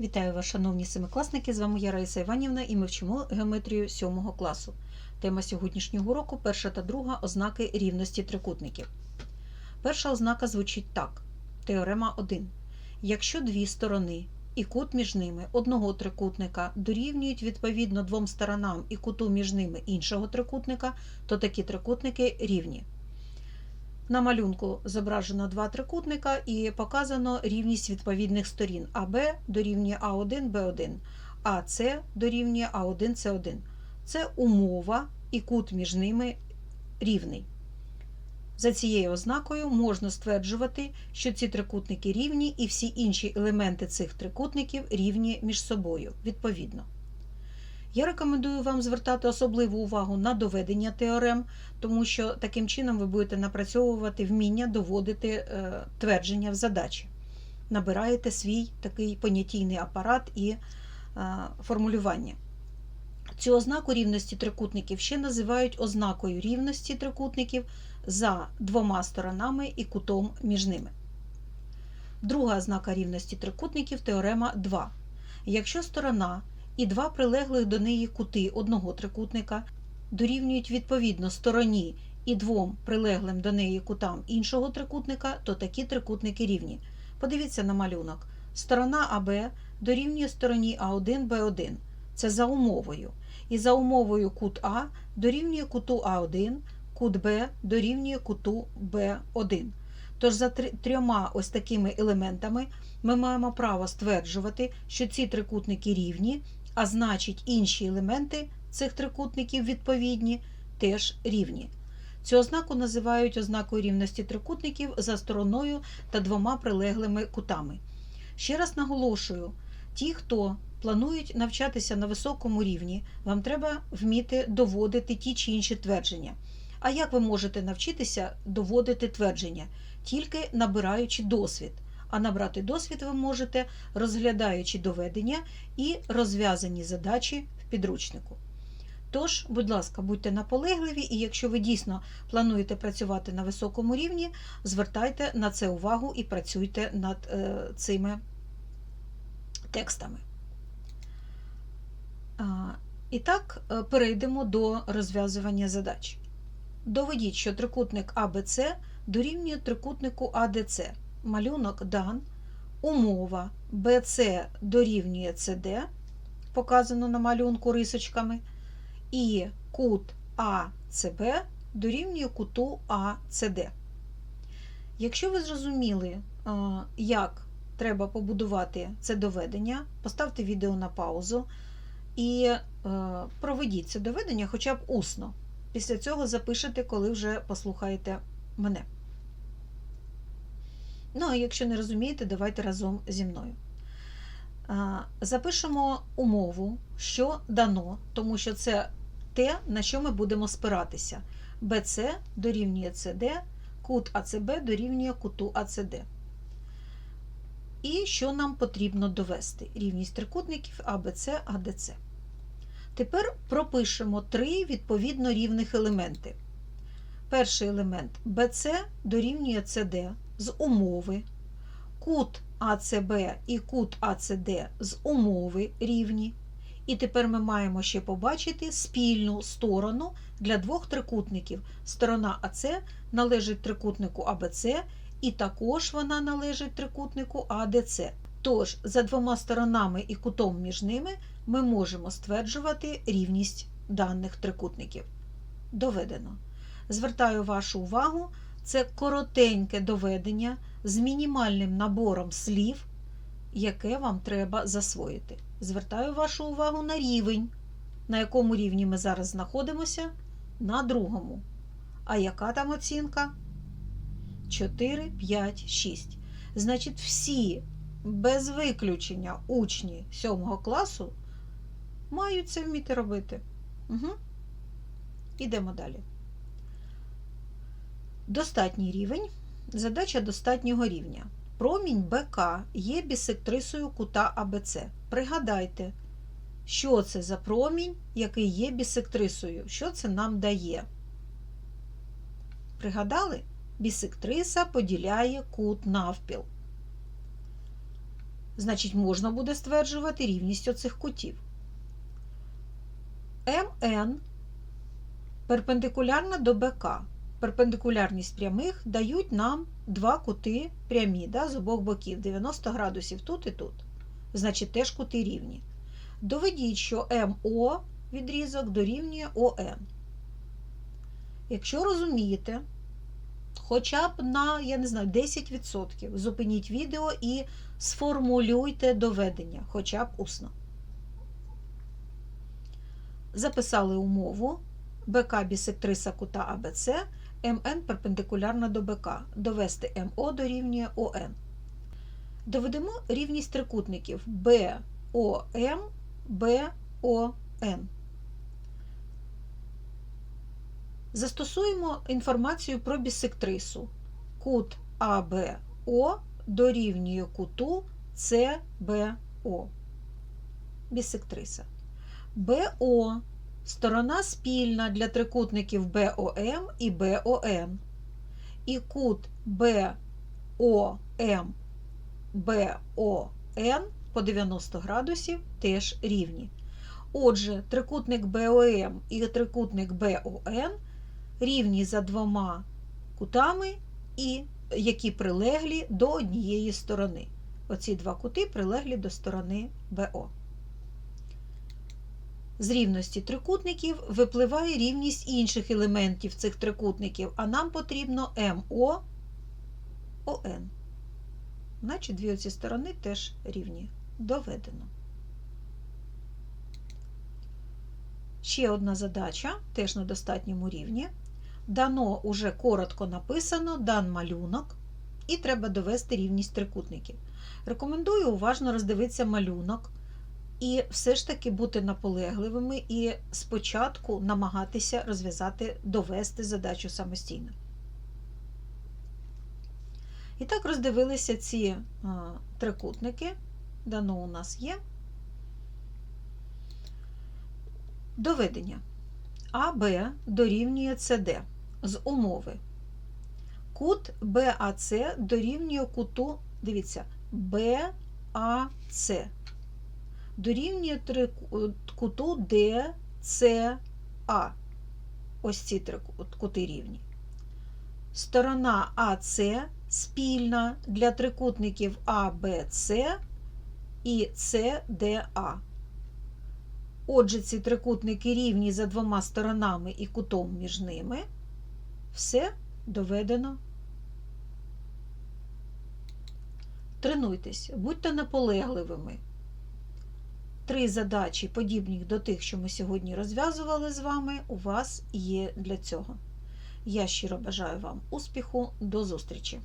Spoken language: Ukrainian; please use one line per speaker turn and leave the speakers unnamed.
Вітаю вас, шановні семикласники! З вами я Раїса Іванівна і ми вчимо геометрію 7 класу. Тема сьогоднішнього уроку перша та друга ознаки рівності трикутників. Перша ознака звучить так: Теорема 1. Якщо дві сторони і кут між ними одного трикутника дорівнюють відповідно двом сторонам і куту між ними іншого трикутника, то такі трикутники рівні. На малюнку зображено два трикутника і показано рівність відповідних сторін. АБ дорівнює А1, Б1, АС дорівнює А1, С1. Це умова і кут між ними рівний. За цією ознакою можна стверджувати, що ці трикутники рівні і всі інші елементи цих трикутників рівні між собою відповідно. Я рекомендую вам звертати особливу увагу на доведення теорем, тому що таким чином ви будете напрацьовувати вміння доводити е, твердження в задачі. Набираєте свій такий понятійний апарат і е, формулювання. Цю ознаку рівності трикутників ще називають ознакою рівності трикутників за двома сторонами і кутом між ними. Друга ознака рівності трикутників теорема 2. Якщо сторона і два прилеглих до неї кути одного трикутника дорівнюють відповідно стороні і двом прилеглим до неї кутам іншого трикутника, то такі трикутники рівні. Подивіться на малюнок. Сторона АБ дорівнює стороні А1, Б1. Це за умовою. І за умовою кут А дорівнює куту А1, кут Б дорівнює куту Б1. Тож за трьома ось такими елементами ми маємо право стверджувати, що ці трикутники рівні, а значить інші елементи цих трикутників відповідні теж рівні. Цю ознаку називають ознакою рівності трикутників за стороною та двома прилеглими кутами. Ще раз наголошую: ті, хто планують навчатися на високому рівні, вам треба вміти доводити ті чи інші твердження. А як ви можете навчитися доводити твердження? Тільки набираючи досвід. А набрати досвід ви можете, розглядаючи доведення і розв'язані задачі в підручнику. Тож, будь ласка, будьте наполегливі, і якщо ви дійсно плануєте працювати на високому рівні, звертайте на це увагу і працюйте над е, цими текстами. І так, е, перейдемо до розв'язування задач. Доведіть, що трикутник АБЦ дорівнює трикутнику АДЦ. Малюнок дан. Умова BC дорівнює CD, показано на малюнку рисочками, і кут АЦБ дорівнює куту АЦД. Якщо ви зрозуміли, як треба побудувати це доведення, поставте відео на паузу і проведіть це доведення хоча б усно. Після цього запишете, коли вже послухаєте мене. Ну, а якщо не розумієте, давайте разом зі мною. Запишемо умову, що дано, тому що це те, на що ми будемо спиратися. BC дорівнює CD, кут АЦБ дорівнює куту АЦД. І що нам потрібно довести? Рівність трикутників АБЦ, АДЦ. Тепер пропишемо три відповідно рівних елементи. Перший елемент BC дорівнює CD з умови, кут АЦБ і кут АЦД з умови рівні. І тепер ми маємо ще побачити спільну сторону для двох трикутників. Сторона АЦ належить трикутнику АБЦ, і також вона належить трикутнику АДЦ. Тож, за двома сторонами і кутом між ними ми можемо стверджувати рівність даних трикутників. Доведено. Звертаю вашу увагу, це коротеньке доведення з мінімальним набором слів, яке вам треба засвоїти. Звертаю вашу увагу на рівень, на якому рівні ми зараз знаходимося, на другому. А яка там оцінка? 4, 5, 6. Значить, всі без виключення учні 7 класу мають це вміти робити. Угу. Ідемо далі. Достатній рівень. Задача достатнього рівня. Промінь БК є бісектрисою кута АБЦ. Пригадайте, що це за промінь, який є бісектрисою. Що це нам дає? Пригадали? Бісектриса поділяє кут навпіл. Значить, можна буде стверджувати рівність оцих кутів. МН перпендикулярна до БК. Перпендикулярність прямих дають нам два кути прямі да, з обох боків 90 градусів тут і тут. Значить, теж кути рівні. Доведіть, що МО відрізок дорівнює ОН. Якщо розумієте, хоча б на, я не знаю, 10%, зупиніть відео і сформулюйте доведення, хоча б усно. Записали умову. БК бісектриса кута АБЦ, МН перпендикулярна до БК. Довести МО дорівнює ОН. Доведемо рівність трикутників БОМ, БОН. Застосуємо інформацію про бісектрису. Кут АБО дорівнює куту СБО. Бісектриса. БО сторона спільна для трикутників БОМ і БОН. І кут БОМ БОН по 90 градусів теж рівні. Отже, трикутник БОМ і трикутник БОН рівні за двома кутами, і які прилеглі до однієї сторони. Оці два кути прилеглі до сторони БО. З рівності трикутників випливає рівність інших елементів цих трикутників, а нам потрібно МО ОН. Значить, дві оці сторони теж рівні. Доведено. Ще одна задача, теж на достатньому рівні. Дано уже коротко написано, дан малюнок, і треба довести рівність трикутників. Рекомендую уважно роздивитися малюнок і все ж таки бути наполегливими і спочатку намагатися розв'язати, довести задачу самостійно. І так роздивилися ці а, трикутники. Дано у нас є. Доведення. АБ дорівнює СД з умови. Кут БАЦ дорівнює куту, дивіться, БАЦ. Дорівнює куту ДЦА. Ось ці три кути рівні. Сторона АЦ спільна для трикутників АБЦ і СДА. Отже, ці трикутники рівні за двома сторонами і кутом між ними. Все доведено. Тренуйтесь, будьте наполегливими. Три задачі, подібні до тих, що ми сьогодні розв'язували з вами, у вас є для цього. Я щиро бажаю вам успіху, до зустрічі!